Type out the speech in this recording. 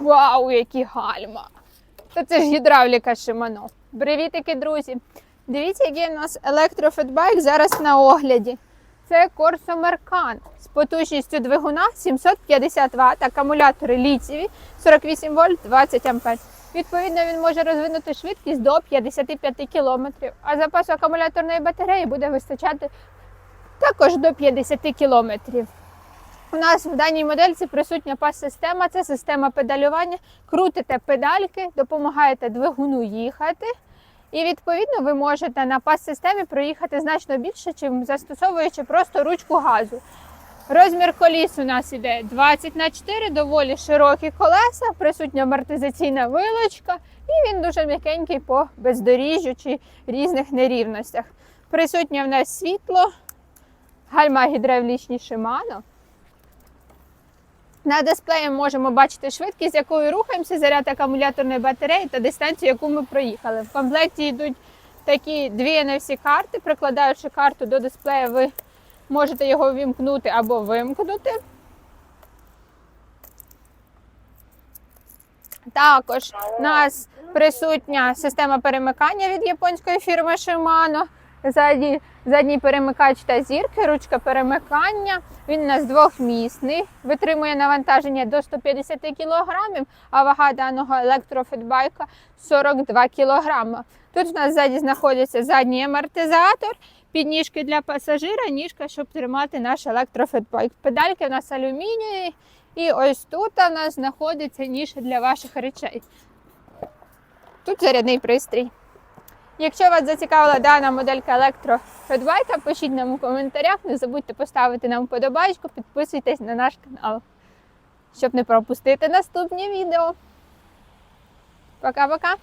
Вау, які гальма! Та це ж гідравліка Шимано. Привітики, друзі! Дивіться, який у нас електрофетбайк зараз на огляді. Це Corso Mercan з потужністю двигуна 750 Вт, акумулятори літієві 48 вольт 20 ампер. Відповідно, він може розвинути швидкість до 55 км, а запасу акумуляторної батареї буде вистачати також до 50 км. У нас в даній модельці присутня пас-система, це система педалювання. Крутите педальки, допомагаєте двигуну їхати. І відповідно ви можете на пас-системі проїхати значно більше, чим застосовуючи просто ручку газу. Розмір коліс у нас іде 20 на 4, доволі широкі колеса, присутня амортизаційна вилочка, і він дуже м'якенький по бездоріжжю чи різних нерівностях. Присутнє в нас світло, гальма гідравлічні Shimano. На дисплеї можемо бачити швидкість, з якою рухаємося, заряд акумуляторної батареї та дистанцію, яку ми проїхали. В комплекті йдуть такі дві NFC карти. Прикладаючи карту до дисплея, ви можете його вімкнути або вимкнути. Також у нас присутня система перемикання від японської фірми Shimano. Ззаді, задній перемикач та зірки, ручка перемикання. Він у нас двохмісний, витримує навантаження до 150 кг, а вага даного електрофітбайка 42 кг. Тут у нас ззаді знаходиться задній амортизатор, підніжки для пасажира, ніжка, щоб тримати наш електрофітбайк. Педальки у нас алюмінієві, і ось тут у нас знаходиться ніша для ваших речей. Тут зарядний пристрій. Якщо вас зацікавила дана моделька електрофетбайка, пишіть нам у коментарях. Не забудьте поставити нам вподобайку, підписуйтесь на наш канал, щоб не пропустити наступні відео. Пока-пока!